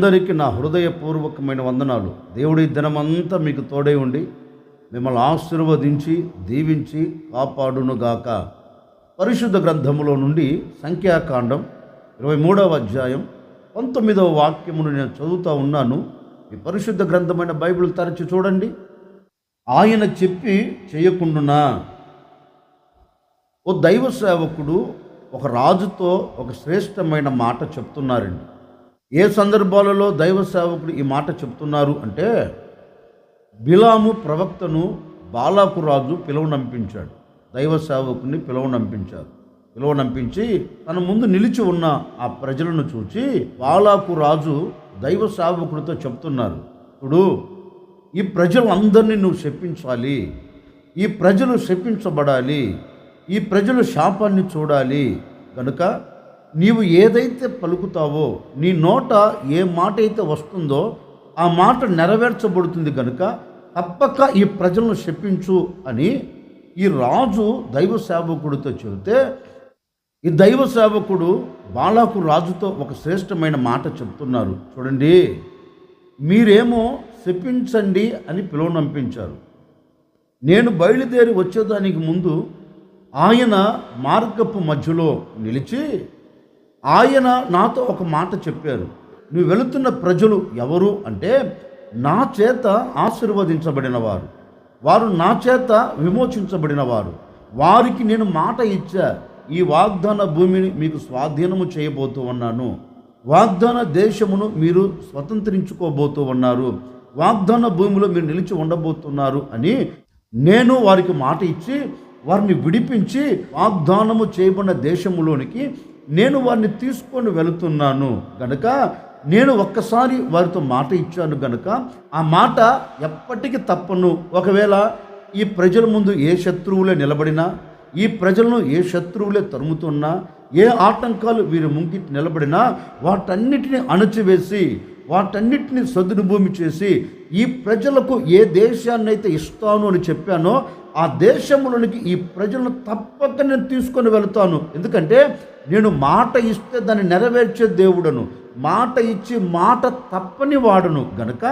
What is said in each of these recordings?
అందరికీ నా హృదయపూర్వకమైన వందనాలు. దేవుడి దినమంతా మీకు తోడై ఉండి మిమ్మల్ని ఆశీర్వదించి దీవించి కాపాడునుగాక. పరిశుద్ధ గ్రంథములో నుండి సంఖ్యాకాండం ఇరవై మూడవ అధ్యాయం పంతొమ్మిదవ వాక్యమును నేను చదువుతూ ఉన్నాను. ఈ పరిశుద్ధ గ్రంథమైన బైబిల్ తరచి చూడండి. ఆయన చెప్పి చేయకుండునా? ఓ దైవ సేవకుడు ఒక రాజుతో ఒక శ్రేష్టమైన మాట చెప్తున్నారండి. ఏ సందర్భాలలో దైవ సేవకుడు ఈ మాట చెప్తున్నారు అంటే బిలాము ప్రవక్తను బాలాకు రాజు పిలువనంపించాడు దైవ సేవకుని పిలువనంపించారు పిలువనంపించి తన ముందు నిలిచి ఉన్న ఆ ప్రజలను చూచి బాలాకు రాజు దైవ సేవకుడితో చెప్తున్నారు. ఇప్పుడు ఈ ప్రజలందరినీ నువ్వు శప్పించాలి ఈ ప్రజలు శపించబడాలి. ఈ ప్రజలు శాపాన్ని చూడాలి. కనుక నీవు ఏదైతే పలుకుతావో నీ నోట ఏ మాట అయితే వస్తుందో ఆ మాట నెరవేర్చబడుతుంది కనుక తప్పక ఈ ప్రజలను శపించు అని ఈ రాజు దైవ సేవకుడితో చెబితే ఈ దైవ సేవకుడు బాలాకు రాజుతో ఒక శ్రేష్టమైన మాట చెప్తున్నారు. చూడండి మీరేమో శపించండి అని పిలువనంపించారు నేను బయలుదేరి వచ్చేదానికి ముందు ఆయన మార్గపు మధ్యలో నిలిచి ఆయన నాతో ఒక మాట చెప్పారు. నువ్వు వెళుతున్న ప్రజలు ఎవరు? అంటే నా చేత ఆశీర్వదించబడిన వారు వారు నా చేత విమోచించబడిన వారు వారికి నేను మాట ఇచ్చా. ఈ వాగ్దాన భూమిని మీకు స్వాధీనము చేయబోతూ ఉన్నాను. వాగ్దాన దేశమును మీరు స్వతంత్రించుకోబోతూ ఉన్నారు. వాగ్దాన భూమిలో మీరు నిలిచి ఉండబోతున్నారు అని నేను వారికి మాట ఇచ్చి వారిని విడిపించి వాగ్దానము చేయబడిన దేశములోనికి నేను వారిని తీసుకొని వెళుతున్నాను గనుక నేను ఒక్కసారి వారితో మాట ఇచ్చాను గనుక ఆ మాట ఎప్పటికీ తప్పను. ఒకవేళ ఈ ప్రజల ముందు ఏ శత్రువులే నిలబడినా ఈ ప్రజలను ఏ శత్రువులే తరుముతున్నా ఏ ఆటంకాలు వీరి ముంగిటి నిలబడినా వాటన్నిటిని అణచివేసి వాటన్నిటిని సదునుభూమి చేసి ఈ ప్రజలకు ఏ దేశాన్ని అయితే ఇస్తాను అని చెప్పానో ఆ దేశంలోనికి ఈ ప్రజలను తప్పక నేను తీసుకొని వెళ్తాను. ఎందుకంటే నేను మాట ఇస్తే దాన్ని నెరవేర్చే దేవుడను. మాట ఇచ్చి మాట తప్పని వాడును. గనక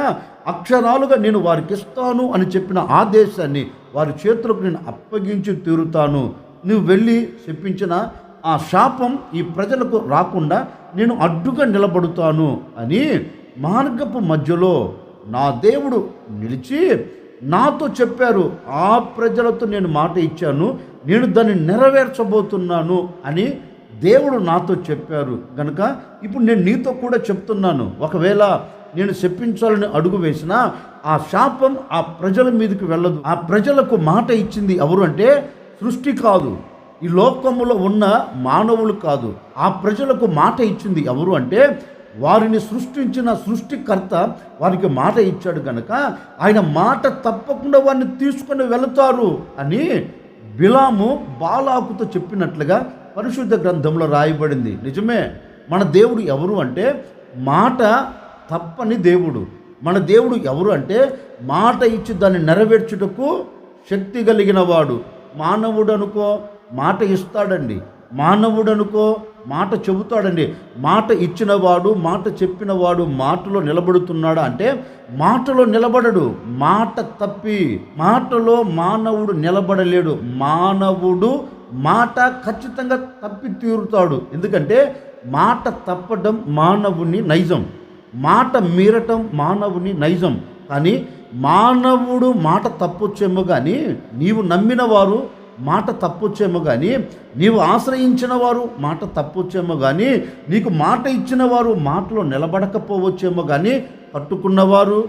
అక్షరాలుగా నేను వారికి ఇస్తాను అని చెప్పిన ఆ దేశాన్ని వారి చేతులకు నేను అప్పగించి తీరుతాను. నువ్వు వెళ్ళి చెప్పించిన ఆ శాపం ఈ ప్రజలకు రాకుండా నేను అడ్డుగా నిలబడుతాను అని మార్గపు మధ్యలో నా దేవుడు నిలిచి నాతో చెప్పారు ఆ ప్రజలతో నేను మాట ఇచ్చాను నేను దాన్ని నెరవేర్చబోతున్నాను అని దేవుడు నాతో చెప్పారు. కనుక ఇప్పుడు నేను నీతో కూడా చెప్తున్నాను. ఒకవేళ నేను చెప్పించాలని అడుగు వేసినా ఆ శాపం ఆ ప్రజల మీదకి వెళ్ళదు. ఆ ప్రజలకు మాట ఇచ్చింది ఎవరు అంటే సృష్టి కాదు. ఈ లోకములో ఉన్న మానవులు కాదు. ఆ ప్రజలకు మాట ఇచ్చింది ఎవరు అంటే వారిని సృష్టించిన సృష్టికర్త వారికి మాట ఇచ్చాడు కనుక ఆయన మాట తప్పకుండా వారిని తీసుకొని వెళుతారు అని బిలాము బాలాకుతో చెప్పినట్లుగా పరిశుద్ధ గ్రంథంలో రాయబడింది. నిజమే మన దేవుడు ఎవరు అంటే మాట తప్పని దేవుడు. మన దేవుడు ఎవరు అంటే మాట ఇచ్చి దాన్ని నెరవేర్చుటకు శక్తి కలిగిన వాడు. మానవుడు అనుకో మాట ఇస్తాడండి. మానవుడు అనుకో మాట చెబుతాడండి. మాట ఇచ్చినవాడు మాట చెప్పినవాడు మాటలో నిలబడుతున్నాడా అంటే మాటలో నిలబడడు. మాట తప్పి. మాటలో మానవుడు నిలబడలేడు. మానవుడు మాట ఖచ్చితంగా తప్పి తీరుతాడు. ఎందుకంటే మాట తప్పడం మానవుని నైజం. మాట మీరటం మానవుని నైజం. కానీ మానవుడు మాట తప్పొచ్చేమో కానీ నీవు నమ్మిన వారు మాట తప్పొచ్చేమో కానీ నీవు ఆశ్రయించిన వారు మాట తప్పొచ్చేమో కానీ నీకు మాట ఇచ్చిన వారు మాటలో నిలబడకపోవచ్చేమో కానీ పట్టుకున్నవారు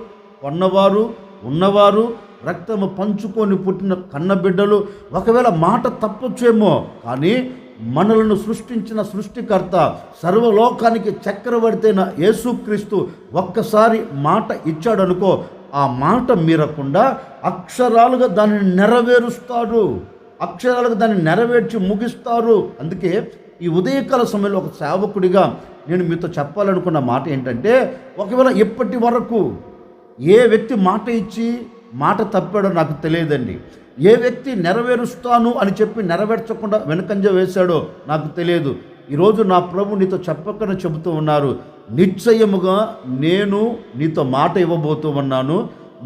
కొన్నవారు ఉన్నవారు రక్తము పంచుకొని పుట్టిన కన్నబిడ్డలు ఒకవేళ మాట తప్పొచ్చేమో కానీ మనలను సృష్టించిన సృష్టికర్త సర్వలోకానికి చక్రవర్తైన యేసుక్రీస్తు ఒక్కసారి మాట ఇచ్చాడనుకో ఆ మాట మీరకుండా అక్షరాలుగా దానిని నెరవేరుస్తాడు. అక్షరాలకు దాన్ని నెరవేర్చి ముగిస్తారు. అందుకే ఈ ఉదయకాల సమయంలో ఒక సేవకుడిగా నేను మీతో చెప్పాలనుకున్న మాట ఏంటంటే ఒకవేళ ఇప్పటి వరకు ఏ వ్యక్తి మాట ఇచ్చి మాట తప్పాడో నాకు తెలియదండి. ఏ వ్యక్తి నెరవేరుస్తాను అని చెప్పి నెరవేర్చకుండా వెనకంజ వేశాడో నాకు తెలియదు. ఈరోజు నా ప్రభు నీతో చెప్పకనే చెబుతూ ఉన్నారు. నిశ్చయముగా నేను నీతో మాట ఇవ్వబోతూ ఉన్నాను.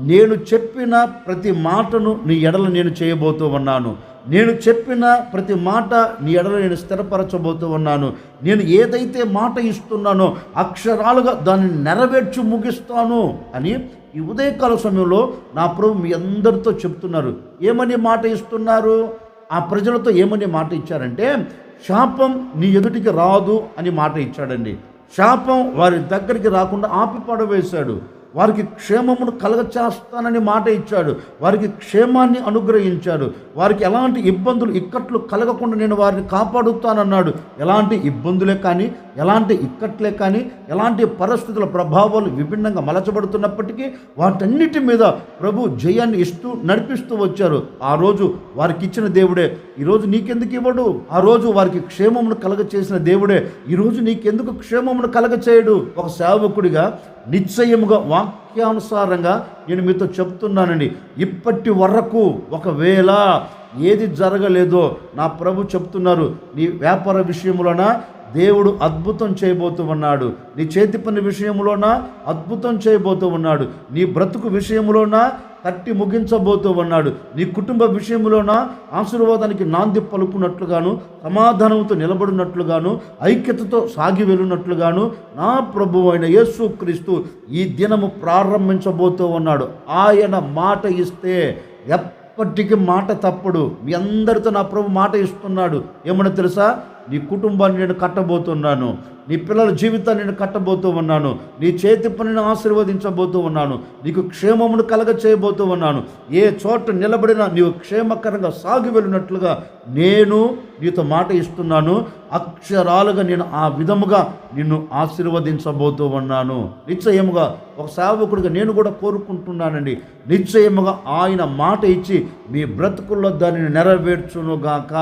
నేను చెప్పిన ప్రతి మాటను నీ ఎడల నేను చేయబోతూ ఉన్నాను. నేను చెప్పిన ప్రతి మాట నీ ఎడలో నేను స్థిరపరచబోతూ ఉన్నాను. నేను ఏదైతే మాట ఇస్తున్నానో అక్షరాలుగా దాన్ని నెరవేర్చి ముగిస్తాను అని ఈ ఉదయకాల సమయంలో నా ప్రభు మీ అందరితో చెప్తున్నారు. ఏమని మాట ఇస్తున్నారు? ఆ ప్రజలతో ఏమని మాట ఇచ్చారంటే శాపం నీ ఎదుటికి రాదు అని మాట ఇచ్చాడండి. శాపం వారి దగ్గరికి రాకుండా ఆపి పడవేశాడు వారికి క్షేమమును కలగచేస్తానని మాట ఇచ్చాడు. వారికి క్షేమాన్ని అనుగ్రహించాడు. వారికి ఎలాంటి ఇబ్బందులు ఇక్కట్లు కలగకుండా నేను వారిని కాపాడుతానన్నాడు. ఎలాంటి ఇబ్బందులే కానీ ఎలాంటి ఇక్కట్లే కానీ ఎలాంటి పరిస్థితుల ప్రభావాలు విభిన్నంగా మలచబడుతున్నప్పటికీ వాటన్నిటి మీద ప్రభు జయాన్ని ఇస్తూ నడిపిస్తూ వచ్చారు. ఆ రోజు వారికి ఇచ్చిన దేవుడే ఈరోజు నీకెందుకు ఇవ్వడు? ఆ రోజు వారికి క్షేమమును కలగ చేసిన దేవుడే ఈరోజు నీకెందుకు క్షేమమును కలగ చేయడు ఒక సేవకుడిగా నిశ్చయముగా వాక్యానుసారంగా నేను మీతో చెప్తున్నానండి. ఇప్పటి వరకు ఒకవేళ ఏది జరగలేదో నా ప్రభు చెప్తున్నారు. నీ వ్యాపార విషయంలోన దేవుడు అద్భుతం చేయబోతూ ఉన్నాడు. నీ చేతి పని విషయంలోన అద్భుతం చేయబోతూ ఉన్నాడు. నీ బ్రతుకు విషయంలోన కట్టి ముగించబోతూ ఉన్నాడు. నీ కుటుంబ విషయంలోన ఆశీర్వాదానికి నాంది పలుకున్నట్లుగాను సమాధానంతో నిలబడినట్లుగాను ఐక్యతతో సాగి వెళ్ళినట్లుగాను నా ప్రభు అయిన యేసు క్రీస్తు ఈ దినము ప్రారంభించబోతూ ఉన్నాడు. ఆయన మాట ఇస్తే ఎప్పటికీ మాట తప్పుడు. మీ అందరితో నా ప్రభు మాట ఇస్తున్నాడు. ఏమన్నా తెలుసా? నీ కుటుంబాన్ని నేను కట్టబోతున్నాను. నీ పిల్లల జీవితాన్ని నేను కట్టబోతూ ఉన్నాను. నీ చేతి పనిని ఆశీర్వదించబోతూ ఉన్నాను. నీకు క్షేమమును కలగ చేయబోతూ ఉన్నాను. ఏ చోట నిలబడినా నీవు క్షేమకరంగా సాగి వెళ్ళినట్లుగా నేను నీతో మాట ఇస్తున్నాను. అక్షరాలుగా నేను ఆ విధముగా నిన్ను ఆశీర్వదించబోతూ ఉన్నాను. నిశ్చయముగా ఒక సేవకుడిగా నేను కూడా కోరుకుంటున్నానండి. నిశ్చయముగా ఆయన మాట ఇచ్చి మీ బ్రతుకుల్లో దానిని నెరవేర్చునుగాక.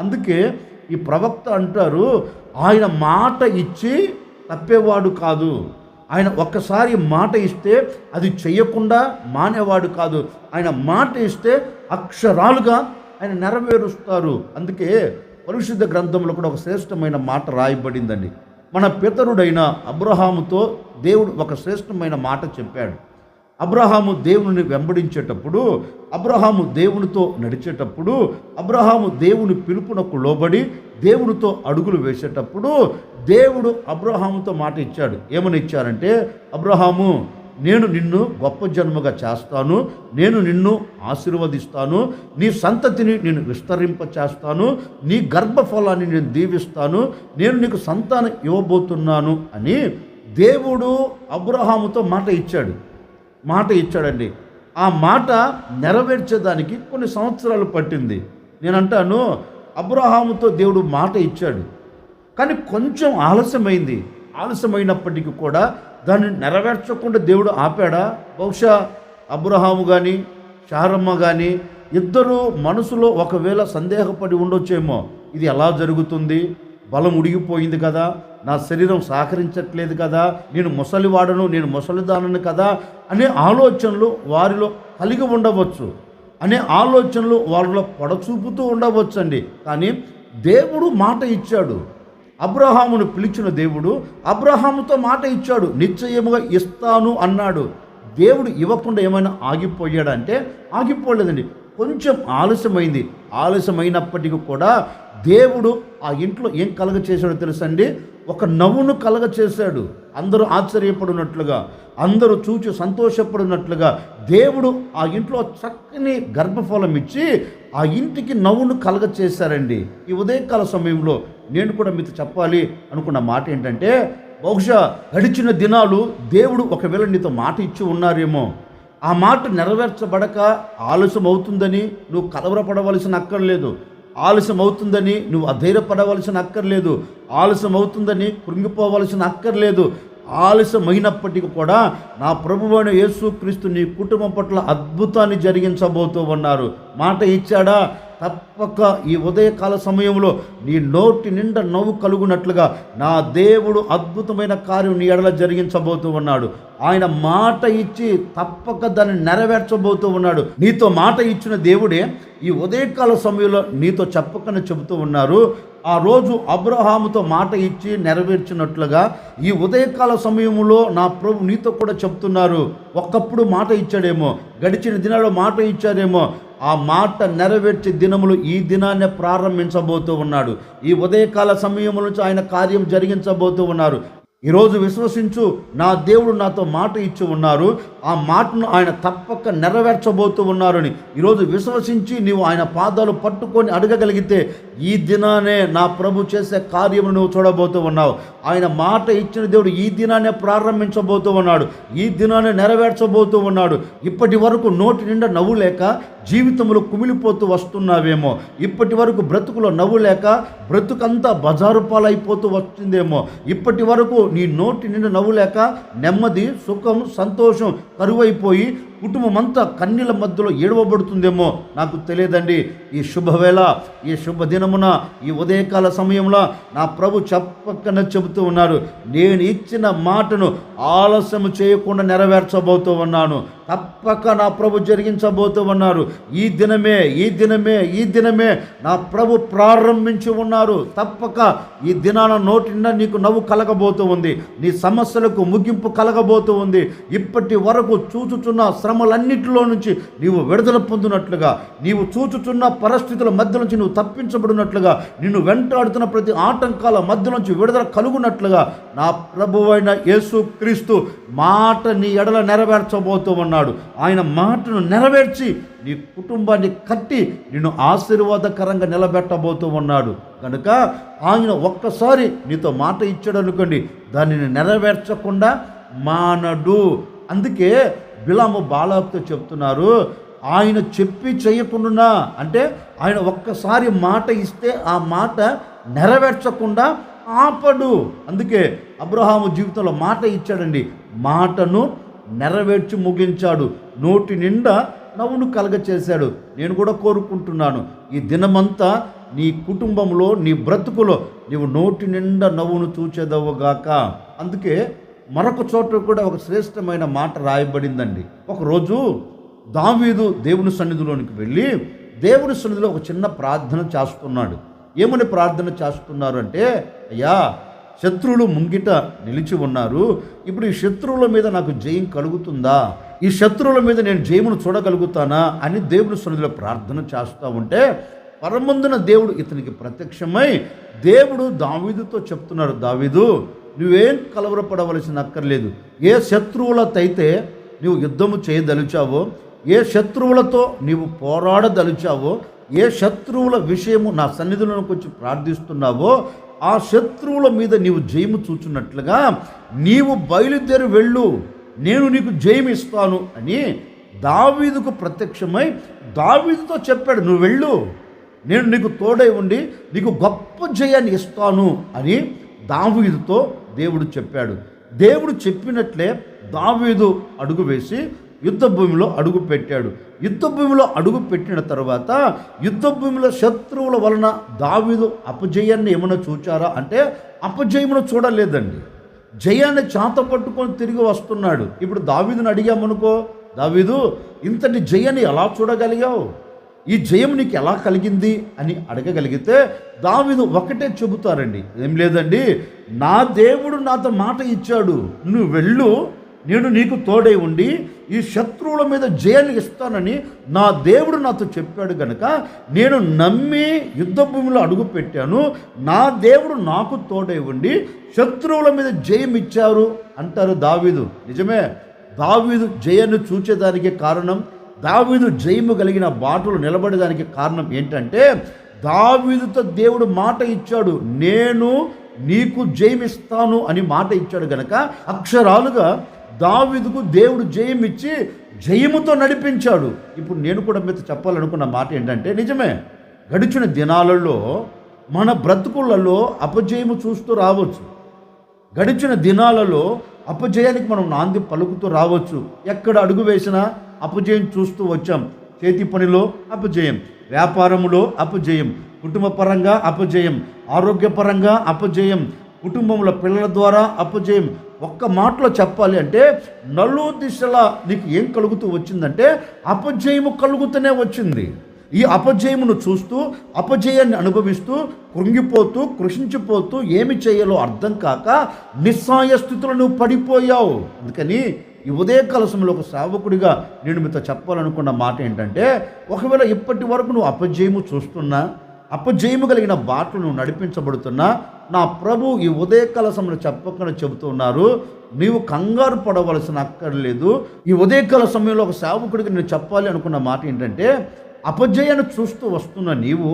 అందుకే ఈ ప్రవక్త అంటారు ఆయన మాట ఇచ్చి తప్పేవాడు కాదు. ఆయన ఒక్కసారి మాట ఇస్తే అది చేయకుండా మానేవాడు కాదు. ఆయన మాట ఇస్తే అక్షరాలుగా ఆయన నెరవేరుస్తారు. అందుకే పరిశుద్ధ గ్రంథంలో కూడా ఒక శ్రేష్టమైన మాట రాయబడిందండి. మన పితరుడైన అబ్రహాముతో దేవుడు ఒక శ్రేష్టమైన మాట చెప్పాడు. అబ్రహాము దేవుని వెంబడించేటప్పుడు అబ్రహాము దేవునితో నడిచేటప్పుడు అబ్రహాము దేవుని పిలుపునకు లోబడి దేవునితో అడుగులు వేసేటప్పుడు దేవుడు అబ్రహాముతో మాట ఇచ్చాడు. ఏమని ఇచ్చారంటే అబ్రహాము నేను నిన్ను గొప్ప జన్మగా చేస్తాను నేను నిన్ను ఆశీర్వదిస్తాను నీ సంతతిని నేను విస్తరింప చేస్తాను నీ గర్భఫలాన్ని నేను దీవిస్తాను నేను నీకు సంతానం ఇవ్వబోతున్నాను అని దేవుడు అబ్రహాముతో మాట ఇచ్చాడు. మాట ఇచ్చాడండి. ఆ మాట నెరవేర్చేదానికి కొన్ని సంవత్సరాలు పట్టింది. నేను అంటాను అబ్రహాముతో దేవుడు మాట ఇచ్చాడు. కానీ కొంచెం ఆలస్యమైంది. ఆలస్యమైనప్పటికీ కూడా దాన్ని నెరవేర్చకుండా దేవుడు ఆపాడా? బహుశా అబ్రహాము కానీ శారమ్మ కానీ ఇద్దరు మనసులో ఒకవేళ సందేహపడి ఉండొచ్చేమో. ఇది ఎలా జరుగుతుంది? బలం ఉడిగిపోయింది కదా. నా శరీరం సహకరించట్లేదు కదా నేను ముసలివాడను నేను ముసలిదానను కదా అనే ఆలోచనలు వారిలో కలిగి ఉండవచ్చు. అనే ఆలోచనలు వాళ్ళలో పొడచూపుతూ ఉండవచ్చండి. కానీ దేవుడు మాట ఇచ్చాడు. అబ్రహామును పిలిచిన దేవుడు అబ్రహాముతో మాట ఇచ్చాడు. నిశ్చయముగా ఇస్తాను అన్నాడు. దేవుడు ఇవ్వకుండా ఏమైనా ఆగిపోయాడంటే ఆగిపోలేదండి. కొంచెం ఆలస్యమైంది. ఆలస్యమైనప్పటికీ కూడా దేవుడు ఆ ఇంట్లో ఏం కలగ చేశాడో తెలుసండి? ఒక నవ్వును కలగ చేశాడు అందరూ ఆశ్చర్యపడినట్లుగా అందరూ చూచి సంతోషపడినట్లుగా దేవుడు ఆ ఇంట్లో చక్కని గర్భఫలం ఇచ్చి ఆ ఇంటికి నవ్వును కలగ చేశారండి ఈ ఉదయకాల సమయంలో నేను కూడా మీతో చెప్పాలి అనుకున్న మాట ఏంటంటే బహుశా గడిచిన దినాలు దేవుడు ఒకవేళ నీతో మాట ఇచ్చి ఉన్నారేమో. ఆ మాట నెరవేర్చబడక ఆలస్యం అవుతుందని నువ్వు కలవరపడవలసిన అక్కర్లేదు. ఆలస్యం అవుతుందని నువ్వు అధైర్యపడవలసిన అక్కర్లేదు. ఆలస్యం అవుతుందని కృంగిపోవలసిన అక్కర్లేదు. ఆలస్యమైనప్పటికీ కూడా నా ప్రభువైన యేసుక్రీస్తు నీ కుటుంబం పట్ల అద్భుతాన్ని జరిగించబోతూ ఉన్నారు. మాట ఇచ్చాడా? తప్పక ఈ ఉదయకాల సమయంలో నీ నోటి నిండా నవ్వు కలుగునట్లుగా నా దేవుడు అద్భుతమైన కార్యం నీ ఎడల జరిగించబోతూ ఉన్నాడు. ఆయన మాట ఇచ్చి తప్పక దాన్ని నెరవేర్చబోతూ ఉన్నాడు. నీతో మాట ఇచ్చిన దేవుడే ఈ ఉదయకాల సమయంలో నీతో చెప్పకనే చెబుతూ ఉన్నారు. ఆ రోజు అబ్రహాముతో మాట ఇచ్చి నెరవేర్చినట్లుగా ఈ ఉదయకాల సమయంలో నా ప్రభు నీతో కూడా చెప్తున్నారు. ఒక్కప్పుడు మాట ఇచ్చాడేమో గడిచిన దినాల్లో మాట ఇచ్చాడేమో ఆ మాట నెరవేర్చే దినములు ఈ దినాన్ని ప్రారంభించబోతూ ఉన్నాడు. ఈ ఉదయకాల సమయం నుంచి ఆయన కార్యం జరిగించబోతూ ఉన్నారు. ఈరోజు విశ్వసించు నా దేవుడు నాతో మాట ఇచ్చి ఉన్నారు. ఆ మాటను ఆయన తప్పక నెరవేర్చబోతూ ఉన్నారని. ఈరోజు విశ్వసించి నీవు ఆయన పాదాలు పట్టుకొని అడగగలిగితే ఈ దినానే నా ప్రభు చేసే కార్యము నువ్వు చూడబోతూ ఉన్నావు. ఆయన మాట ఇచ్చిన దేవుడు ఈ దినానే ప్రారంభించబోతూ ఉన్నాడు. ఈ దినాన్ని నెరవేర్చబోతూ ఉన్నాడు. ఇప్పటి వరకు నోటి నిండా నవ్వు లేక జీవితంలో కుమిలిపోతూ వస్తున్నావేమో. ఇప్పటి వరకు బ్రతుకులో నవ్వు లేక బ్రతుకంతా బజారు పాలైపోతూ వస్తుందేమో ఇప్పటి వరకు నీ నోటి నిండా నవ్వు లేక నెమ్మది సుఖం సంతోషం కరువైపోయి కుటుంబం అంతా కన్నీల మధ్యలో ఏడవబడుతుందేమో నాకు తెలియదండి. ఈ శుభవేళ ఈ శుభదినమున ఈ ఉదయకాల సమయంలో నా ప్రభు చెప్పక్కన చెబుతూ ఉన్నారు నేను ఇచ్చిన మాటను ఆలస్యం చేయకుండా నెరవేర్చబోతూ ఉన్నాను. తప్పక నా ప్రభు జరిగించబోతూ ఉన్నారు. ఈ దినమే ఈ దినమే ఈ దినమే నా ప్రభు ప్రారంభించి ఉన్నారు. తప్పక ఈ దినాన నోటిండా నీకు నవ్వు కలగబోతూ ఉంది. నీ సమస్యలకు ముగింపు కలగబోతూ ఉంది. ఇప్పటి వరకు చూచుచున్న శ్రమలన్నిటిలో నుంచి నీవు విడుదల పొందినట్లుగా నీవు చూచుచున్న పరిస్థితుల మధ్య నుంచి నువ్వు తప్పించబడినట్లుగా నిన్ను వెంటాడుతున్న ప్రతి ఆటంకాల మధ్య నుంచి విడుదల కలుగునట్లుగా నా ప్రభువైన యేసు క్రీస్తు మాట నీ ఎడల నెరవేర్చబోతూ ఉన్నాడు. ఆయన మాటను నెరవేర్చి నీ కుటుంబాన్ని కట్టి నిన్ను ఆశీర్వాదకరంగా నిలబెట్టబోతూ ఉన్నాడు. కనుక ఆయన ఒక్కసారి నీతో మాట ఇచ్చాడు అనుకోండి దానిని నెరవేర్చకుండా మానడు. అందుకే బిలాము బాలాకుతో చెప్తున్నారు ఆయన చెప్పి చేయకుండా అంటే ఆయన ఒక్కసారి మాట ఇస్తే ఆ మాట నెరవేర్చకుండా ఆపడు. అందుకే అబ్రహాము జీవితంలో మాట ఇచ్చాడండి మాటను నెరవేర్చి ముగించాడు. నోటి నిండా నవ్వును కలగచేశాడు. నేను కూడా కోరుకుంటున్నాను. ఈ దినమంతా నీ కుటుంబంలో నీ బ్రతుకులో నీవు నోటి నిండా నవ్వును చూచేదవుగాక అందుకే మరొక చోట కూడా ఒక శ్రేష్టమైన మాట రాయబడిందండి. ఒకరోజు దావీదు దేవుని సన్నిధిలోనికి వెళ్ళి దేవుని సన్నిధిలో ఒక చిన్న ప్రార్థన చేస్తున్నాడు. ఏమని ప్రార్థన చేస్తున్నారు అంటే అయ్యా శత్రువులు ముంగిట నిలిచి ఉన్నారు. ఇప్పుడు ఈ శత్రువుల మీద నాకు జయం కలుగుతుందా? ఈ శత్రువుల మీద నేను జయమును చూడగలుగుతానా? అని దేవుని సన్నిధిలో ప్రార్థన చేస్తూ ఉంటే పరమందున దేవుడు ఇతనికి ప్రత్యక్షమై దేవుడు దావీదుతో చెప్తున్నాడు దావీదు నువ్వేం కలవరపడవలసిన అక్కర్లేదు. ఏ శత్రువులతైతే నువ్వు యుద్ధము చేయదలిచావో ఏ శత్రువులతో నీవు పోరాడదలిచావో ఏ శత్రువుల విషయము నా సన్నిధిలోకి వచ్చి ప్రార్థిస్తున్నావో ఆ శత్రువుల మీద నీవు జయము చూచున్నట్లుగా నీవు బయలుదేరి వెళ్ళు. నేను నీకు జయం ఇస్తాను అని దావీదుకు ప్రత్యక్షమై దావీదుతో చెప్పాడు నువ్వు వెళ్ళు. నేను నీకు తోడై ఉండి నీకు గొప్ప జయాన్ని ఇస్తాను అని దావీదుతో దేవుడు చెప్పాడు. దేవుడు చెప్పినట్లే దావీదు అడుగు వేసి యుద్ధ భూమిలో అడుగు పెట్టాడు. యుద్ధ భూమిలో అడుగు పెట్టిన తర్వాత యుద్ధ భూమిలో శత్రువుల వలన దావీదు అపజయాన్ని ఏమైనా చూచారా? అంటే అపజయమును చూడలేదండి. జయాన్ని చాత పట్టుకొని తిరిగి వస్తున్నాడు. ఇప్పుడు దావీదుని అడిగామనుకో దావీదు ఇంతటి జయాన్ని ఎలా చూడగలిగావు? ఈ జయం నీకు ఎలా కలిగింది? అని అడగగలిగితే దావీదు ఒకటే చెబుతారండి. ఏం లేదండి నా దేవుడు నాతో మాట ఇచ్చాడు. నువ్వు వెళ్ళు నేను నీకు తోడై ఉండి ఈ శత్రువుల మీద జయాన్ని ఇస్తానని నా దేవుడు నాతో చెప్పాడు గనుక నేను నమ్మి యుద్ధ భూమిలో అడుగు పెట్టాను నా దేవుడు నాకు తోడై ఉండి శత్రువుల మీద జయం ఇచ్చారు అంటారు దావీదు. నిజమే దావీదు జయాన్ని చూచేదానికి కారణం దావీదు జయము కలిగిన బాటలు నిలబడేదానికి కారణం ఏంటంటే దావీదుతో దేవుడు మాట ఇచ్చాడు నేను నీకు జయమిస్తాను అని మాట ఇచ్చాడు గనక అక్షరాలుగా దావిదుకు దేవుడు జయం ఇచ్చి జయముతో నడిపించాడు. ఇప్పుడు నేను కూడా మీతో చెప్పాలనుకున్న మాట ఏంటంటే నిజమే గడిచిన దినాలలో మన బ్రతుకులలో అపజయము చూస్తూ రావచ్చు. గడిచిన దినాలలో అపజయానికి మనం నాంది పలుకుతూ రావచ్చు. ఎక్కడ అడుగు వేసినా అపజయం చూస్తూ వచ్చాం. చేతి పనిలో అపజయం వ్యాపారములో అపజయం కుటుంబ పరంగా అపజయం ఆరోగ్యపరంగా అపజయం కుటుంబంలో పిల్లల ద్వారా అపజయం ఒక్క మాటలో చెప్పాలి అంటే నలు దిశల నీకు ఏం కలుగుతూ వచ్చిందంటే అపజయము కలుగుతూనే వచ్చింది. ఈ అపజయమును చూస్తూ అపజయాన్ని అనుభవిస్తూ కృంగిపోతూ కృషించిపోతూ ఏమి చేయాలో అర్థం కాక నిస్సాయ స్థితిలో నువ్వు పడిపోయావు. అందుకని ఈ ఉదయ కలసంలో ఒక సేవకుడిగా నేను మీతో చెప్పాలనుకున్న మాట ఏంటంటే ఒకవేళ ఇప్పటి వరకు నువ్వు అపజయము చూస్తున్నా అపజయము కలిగిన బాటలు నువ్వు నా ప్రభు ఈ ఉదయకాల సమయంలో చెప్పకుండా చెబుతున్నారు నీవు కంగారు పడవలసిన అక్కర్లేదు. ఈ ఉదయకాల సమయంలో ఒక సేవకుడికి నేను చెప్పాలి అనుకున్న మాట ఏంటంటే అపజయాన్ని చూస్తూ వస్తున్న నీవు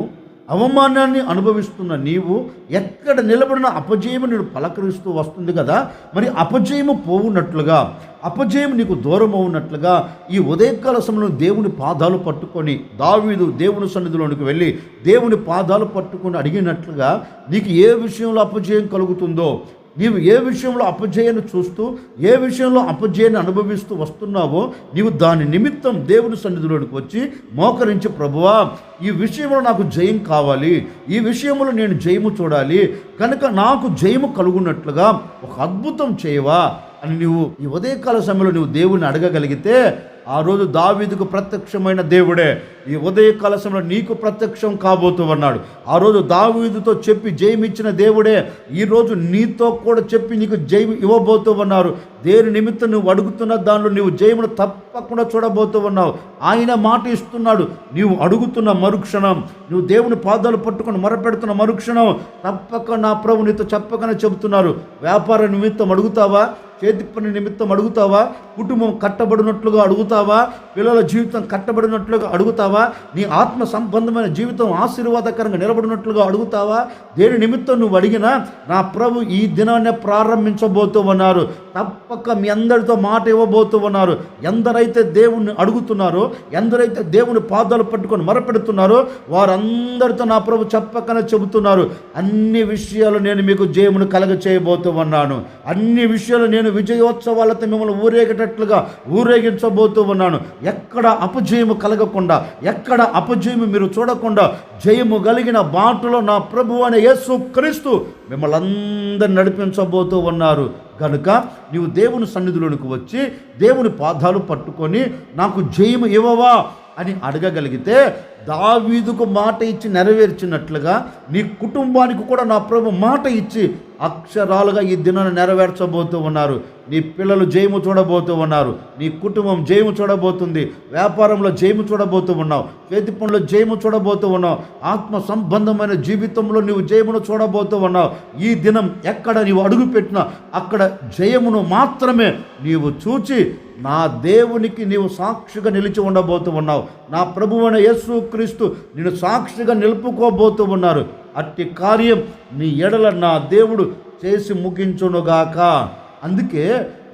అవమానాన్ని అనుభవిస్తున్న నీవు ఎక్కడ నిలబడిన అపజయము నేను పలకరిస్తూ వస్తుంది కదా. మరి అపజయము పోవున్నట్లుగా అపజయం నీకు దూరం అవునట్లుగా ఈ ఉదయకాల సమయంలో దేవుని పాదాలు పట్టుకొని దావీదు దేవుని సన్నిధిలోనికి వెళ్ళి దేవుని పాదాలు పట్టుకొని అడిగినట్లుగా నీకు ఏ విషయంలో అపజయం కలుగుతుందో నీవు ఏ విషయంలో అపజయను చూస్తూ ఏ విషయంలో అపజయాన్ని అనుభవిస్తూ వస్తున్నావో నీవు దాని నిమిత్తం దేవుని సన్నిధిలోనికి వచ్చి మోకరించి ప్రభువా ఈ విషయంలో నాకు జయం కావాలి ఈ విషయంలో నేను జయము చూడాలి కనుక నాకు జయము కలుగున్నట్లుగా ఒక అద్భుతం చేయవా? అని నువ్వు ఈ ఉదయకాల సమయంలో నువ్వు దేవుని అడగగలిగితే ఆ రోజు దావీదుకు ప్రత్యక్షమైన దేవుడే. ఈ ఉదయకాల సమయంలో నీకు ప్రత్యక్షం కాబోతూ ఉన్నాడు. ఆ రోజు దావీదుతో చెప్పి జయమిచ్చిన దేవుడే. ఈరోజు నీతో కూడా చెప్పి నీకు జయం ఇవ్వబోతూ ఉన్నారు. దేని నిమిత్తం నువ్వు అడుగుతున్న దానిలో నువ్వు జయమును తప్పకుండా చూడబోతూ ఉన్నావు. ఆయన మాట ఇస్తున్నాడు. నీవు అడుగుతున్న మరుక్షణం నువ్వు దేవుని పాదాలు పట్టుకొని మొరపెడుతున్న మరుక్షణం తప్పక నా ప్రభు నీతో చెప్పకనే చెబుతున్నారు. వ్యాపార నిమిత్తం అడుగుతావా? చేతి పని నిమిత్తం అడుగుతావా? కుటుంబం కట్టబడినట్లుగా అడుగుతావా? పిల్లల జీవితం కట్టబడినట్లుగా అడుగుతావా? నీ ఆత్మ సంబంధమైన జీవితం ఆశీర్వాదకరంగా నిలబడినట్లుగా అడుగుతావా? దేని నిమిత్తం నువ్వు అడిగినా నా ప్రభు ఈ దినాన్నే ప్రారంభించబోతూ ఉన్నారు తప్పక మీ అందరితో మాట ఇవ్వబోతూ ఉన్నారు. ఎందరైతే దేవుణ్ణి అడుగుతున్నారో ఎందరైతే దేవుని పాదాలు పట్టుకొని మరపెడుతున్నారో వారందరితో నా ప్రభు చెప్పకనే చెబుతున్నారు. అన్ని విషయాలు నేను మీకు జయమును కలగ చేయబోతూ ఉన్నాను. అన్ని విషయాలు నేను విజయోత్సవాలతో మిమ్మల్ని ఊరేగేటట్లుగా ఊరేగించబోతూ ఉన్నాను. ఎక్కడ అపజయము కలగకుండా ఎక్కడ అపజయము మీరు చూడకుండా జయము కలిగిన బాటలో నా ప్రభు అనే యేసు క్రీస్తు మిమ్మల్ని అందరిని నడిపించబోతూ ఉన్నారు. కనుక నీవు దేవుని సన్నిధిలోనికి వచ్చి దేవుని పాదాలు పట్టుకొని నాకు జయము ఇవ్వవా? అని అడగగలిగితే దావీదుకు మాట ఇచ్చి నెరవేర్చినట్లుగా నీ కుటుంబానికి కూడా నా ప్రభు మాట ఇచ్చి అక్షరాలుగా ఈ దినాన్ని నెరవేర్చబోతూ ఉన్నారు. నీ పిల్లలు జయము చూడబోతూ ఉన్నారు. నీ కుటుంబం జయము చూడబోతుంది. వ్యాపారంలో జయము చూడబోతూ ఉన్నావు. చేతి పనులు జయము చూడబోతూ ఉన్నావు. ఆత్మ సంబంధమైన జీవితంలో నీవు జయమును చూడబోతూ ఉన్నావు. ఈ దినం ఎక్కడ నీవు అడుగుపెట్టినా అక్కడ జయమును మాత్రమే నీవు చూచి నా దేవునికి నీవు సాక్షిగా నిలిచి ఉండబోతూ ఉన్నావు. నా ప్రభువైన యేసు క్రీస్తు నేను సాక్షిగా నిలుపుకోబోతూ ఉన్నారు. అట్టి కార్యం నీ ఎడల నా దేవుడు చేసి ముగించునుగాక. అందుకే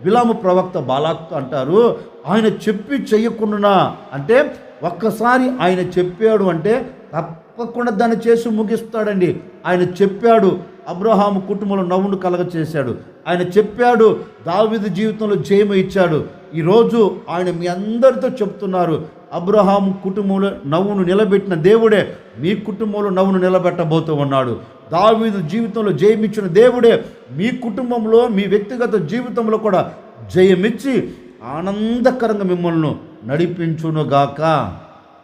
విలాము ప్రవక్త బాలాక్తో అంటారు ఆయన చెప్పి చెయ్యకుండా అంటే ఒక్కసారి ఆయన చెప్పాడు అంటే తప్పకుండా దాన్ని చేసి ముగిస్తాడండి. ఆయన చెప్పాడు అబ్రహాము కుటుంబంలో నవ్వును కలగ చేశాడు ఆయన చెప్పాడు దావిది జీవితంలో జయము ఇచ్చాడు. ఈరోజు ఆయన మీ అందరితో చెప్తున్నారు అబ్రహాం కుటుంబంలో నవ్వును నిలబెట్టిన దేవుడే మీ కుటుంబంలో నవ్వును నిలబెట్టబోతూ ఉన్నాడు. దావీదు జీవితంలో జయమిచ్చిన దేవుడే మీ కుటుంబంలో మీ వ్యక్తిగత జీవితంలో కూడా జయమిచ్చి ఆనందకరంగా మిమ్మల్ని నడిపించునుగాక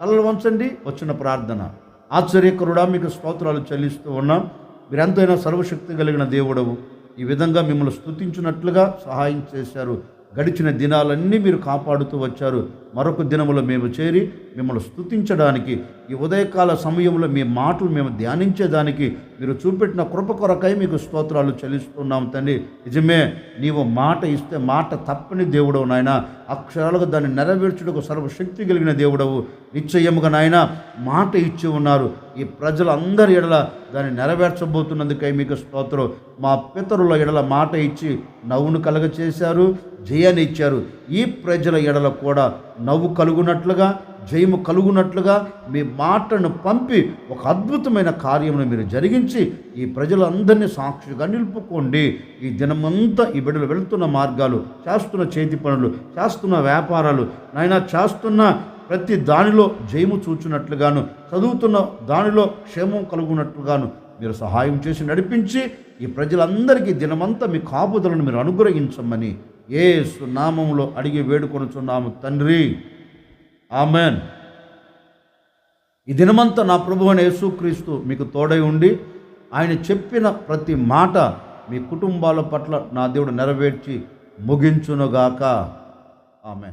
అల్లలు వంచండి వచ్చిన ప్రార్థన. ఆశ్చర్యకరుడా మీకు స్తోత్రాలు చెల్లిస్తూ ఉన్నాం. మీరెంతైనా సర్వశక్తి కలిగిన దేవుడవు. ఈ విధంగా మిమ్మల్ని స్తుతించినట్లుగా సహాయం చేశారు. గడిచిన దినాలన్నీ మీరు కాపాడుతూ వచ్చారు. మరొక దినములో మేము చేరి మిమ్మల్ని స్థుతించడానికి ఈ ఉదయకాల సమయంలో మీ మాటలు మేము ధ్యానించేదానికి మీరు చూపెట్టిన కృప కొరకై మీకు స్తోత్రాలు చెల్లిస్తున్నాం తండ్రి. నిజమే నీవు మాట ఇస్తే మాట తప్పని దేవుడవు నాయన. అక్షరాలుగా దాన్ని నెరవేర్చుటకు సర్వశక్తి కలిగిన దేవుడవు. నిశ్చయముగా నాయన మాట ఇచ్చి ఉన్నారు. ఈ ప్రజలందరి ఎడల దాన్ని నెరవేర్చబోతున్నందుకై మీకు స్తోత్రం. మా పితరుల ఎడల మాట ఇచ్చి నవ్వును కలగ చేశారు జయాన్ని ఇచ్చారు. ఈ ప్రజల ఎడల కూడా నవ్వు కలుగునట్లుగా జయము కలుగునట్లుగా మీ మాటను పంపి ఒక అద్భుతమైన కార్యమును మీరు జరిగించి ఈ ప్రజలందరినీ సాక్షిగా నిలుపుకోండి. ఈ దినమంతా ఈ బిడ్డలు వెళుతున్న మార్గాలు చేస్తున్న చేతి పనులు చేస్తున్న వ్యాపారాలు నాయన చేస్తున్న ప్రతి దానిలో జయము చూచినట్లుగాను చదువుతున్న దానిలో క్షేమం కలుగునట్లుగాను మీరు సహాయం చేసి నడిపించి ఈ ప్రజలందరికీ దినమంతా మీ కాపుదలను మీరు అనుగ్రహించమని ఏ నామంలో అడిగి వేడుకొనుచున్నాము తండ్రి. ఆమెన్. ఈ దినమంతా నా ప్రభు అయిన యేసుక్రీస్తు మీకు తోడై ఉండి ఆయన చెప్పిన ప్రతి మాట మీ కుటుంబాల పట్ల నా దేవుడు నెరవేర్చి ముగించునుగాక. ఆమె